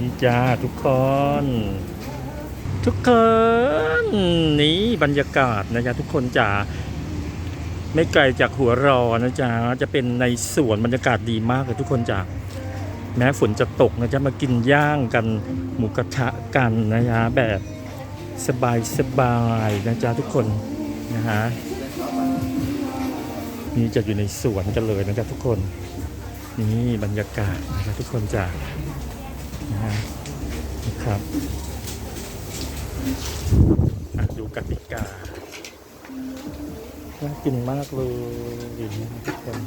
นี่จ้าทุกคน ทุกคนนี่บรรยากาศนะจ๊ะทุกคนจ๋าไม่ไกลจากหัวรอนะจ๊ะจะเป็นในสวนบรรยากาศดีมากเลยทุกคนจ๋าแม้ฝนจะตกนะจ๊ะมากินย่างกันหมูกระทะกันนะจ๊ะแบบสบายสบายนะจ๊ะทุกคนนะฮะนี่จะอยู่ในสวนกันเลยนะจ๊ะทุกคน นี่บรรยากาศนะครับทุกคนจ้ะ นะฮะนะครับอะดูกติกาน่ากินมากเลยนะครับทุกคน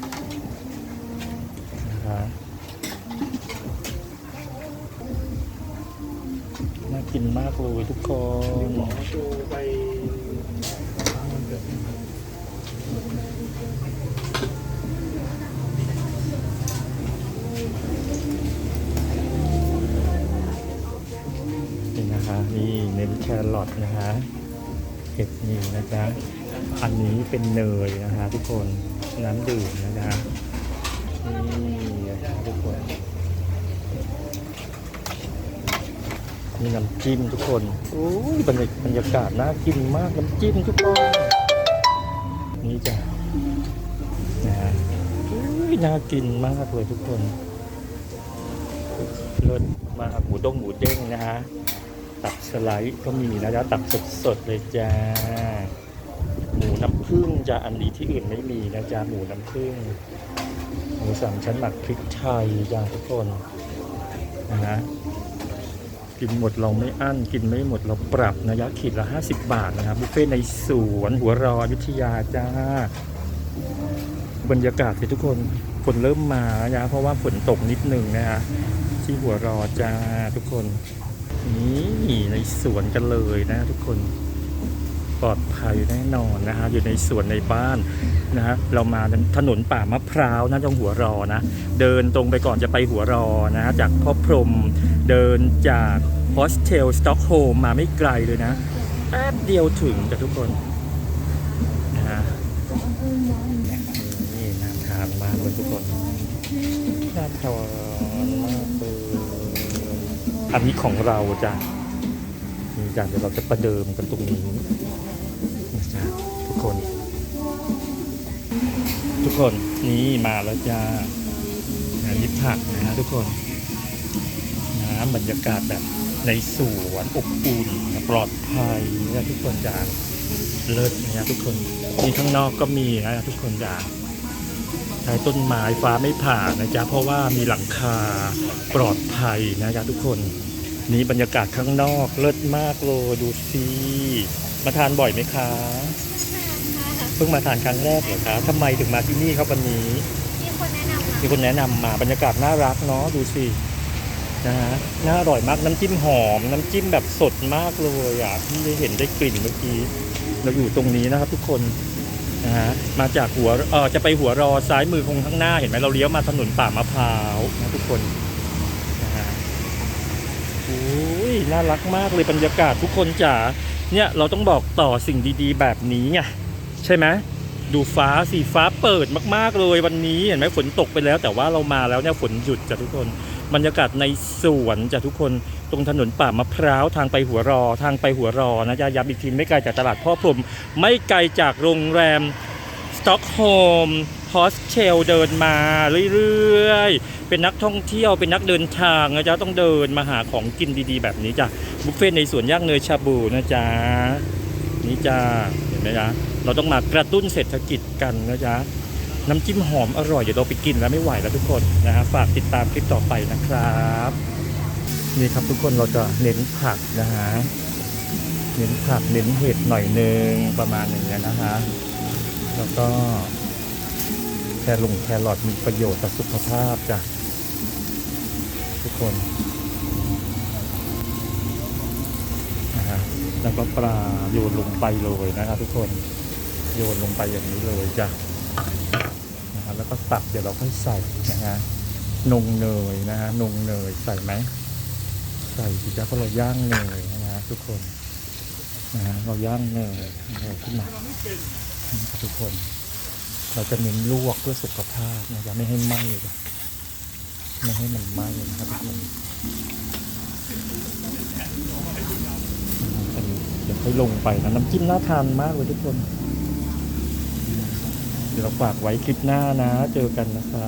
นะฮะน่ากินมากเลยทุกคน นี่นะคะ นี่เน้นแครอทนะคะเห็ดนี่นะจ๊ะอันนี้เป็นเนยนะคะทุกคนน้ำดื่มนะจ๊ะนี่นะคะทุกคนนี่น้ำจิ้มทุกคนโอ้ยบรรยากาศน่ากินมากน้ำจิ้มทุกคนนี่จ้ะนะฮะโอ้ยน่ากินมากเลยทุกคนเลิศมากหมูด้งหมูเด้งนะฮะ ตับสไลด์ก็มีนะจ๊ะตับสดๆเลยจ้า หมูน้ำผึ้งจะอันนี้ที่อื่นไม่มีนะจ๊ะหมูน้ำผึ้งหมูสามชั้นหมักพริกไทยจ้าทุกคนนะฮะกินหมดเราไม่อั้นกินไม่หมดเราปรับนะยะขีดละ 50 บาทนะครับบุฟเฟ่ต์ในสวนหัวรออยุธยาจ้า บรรยากาศที่ทุกคนฝนเริ่มมานะเพราะว่าฝนตกนิดหนึ่งนะฮะที่หัวรอจ้าทุกคน นี่ในสวนกันเลยนะทุกคนปลอดภัยแน่นอนนะฮะอยู่ในสวนในบ้านนะฮะเรามาถนนป่ามะพร้าวนะตรงหัวรอนะ เดินตรงไปก่อนจะไปหัวรอนะฮะจากพ่อพรมเดินจากโฮสเทลสต็อกโฮมมาไม่ไกลเลยนะแป๊บเดียวถึงจะทุกคนนะฮะนี่น่าทานมากเลยทุกคนน่าทานมากเลย อันนี้ของเราจ้ะนี่จ้ะเดี๋ยวเราจะประเดิมกันตรงนี้นะจ๊ะทุกคน ทุกคนนี่มาแล้วจ้าอันนี้ผักนะฮะทุกคนนะบรรยากาศแบบในสวนอบอุ่นปลอดภัยนะทุกคนจ้าเลิศนะทุกคนมีข้างนอกก็มีนะทุกคนจ้า ใช้ต้นไม้ฟ้าไม่ผ่านะจ๊ะเพราะว่ามีหลังคาปลอดภัยนะจ๊ะทุกคนนี่บรรยากาศข้างนอกเลิศมากเลยดูสิมาทานบ่อยไหมคะเพิ่งมาทานครั้งแรกเหรอคะทำไมถึงมาที่นี่ครับวันนี้มีคนแนะนำมามีคนแนะนำมาบรรยากาศน่ารักเนาะดูสินะฮะน่าอร่อยมากน้ำจิ้มหอม น้ำจิ้มแบบสดมากเลยอะที่ได้เห็นได้กลิ่นเมื่อกี้เราอยู่ตรงนี้นะครับทุกคน นะฮะมาจากหัวเออจะไปหัวรอซ้ายมือคงข้างหน้าเห็นไหมเราเลี้ยวมาถนนป่ามะพร้าวนะทุกคนนะฮะโอ้ยน่ารักมากเลยบรรยากาศทุกคนจ๋าเนี่ยเราต้องบอกต่อสิ่งดีๆ แบบนี้ไงใช่ไหมดูฟ้าสีฟ้าเปิดมากๆเลยวันนี้เห็นไหมฝนตกไปแล้ว แต่ว่าเรามาแล้วเนี่ยฝนหยุดจ้ะทุกคน บรรยากาศในสวนจ้ะทุกคนตรงถนนป่ามะพร้าวทางไปหัวรอ ทางไปหัวรอนะจะย้ำอีกทีไม่ไกลจากตลาดพ่อพรมไม่ไกลจากโรงแรมสต็อกโฮล์มฮอสเทลเดินมาเรื่อยๆ เป็นนักท่องเที่ยวเป็นนักเดินทางนะจ๊ะต้องเดินมาหาของกินดีๆ แบบนี้จ้ะบุฟเฟ่ต์ในสวนย่างเนยชาบูนะจ๊ะนี่จ้าเห็นไหมจ๊ะเราต้องมากระตุ้นเศรษฐกิจกันนะจ๊ะ น้ำจิ้มหอมอร่อยเดี๋ยวเราไปกินแล้วไม่ไหวแล้วทุกคนนะฮะฝากติดตามคลิปต่อไปนะครับนี่ครับทุกคนเราจะเน้นผักนะฮะเน้นผักเน้นเห็ดหน่อยหนึงประมาณอย่งเงี้ยนะฮะแล้วก็แครลงแครอทมีประโยชน์ต่อสุขภาพจ้ะทุกคนนะฮะแล้วก็ปลาโยนลงไปเลยนะครับทุกคนโยนลงไปอย่างนี้เลยจ้ะ นะฮะแล้วก็ตักเดี๋ยวเราค่อยใส่นะฮะนงเนยนะฮะนงเนยใส่ไหมใส่สิจะเพราะเราย่างเนยนะฮะทุกคนนะฮะเราย่างเนยเนยขึ้นมาทุกคน เราจะเน้นลวกเพื่อสุขภาพนะจะไม่ให้ไหม้ไม่ให้มันไหม้นะครับทุกคนอเดี๋ยวค่อยลงไปนะน้ำจิ้มน่าทานมากเลยทุกคน เดี๋ยวเราฝากไว้คลิปหน้านะ เจอกันนะคะ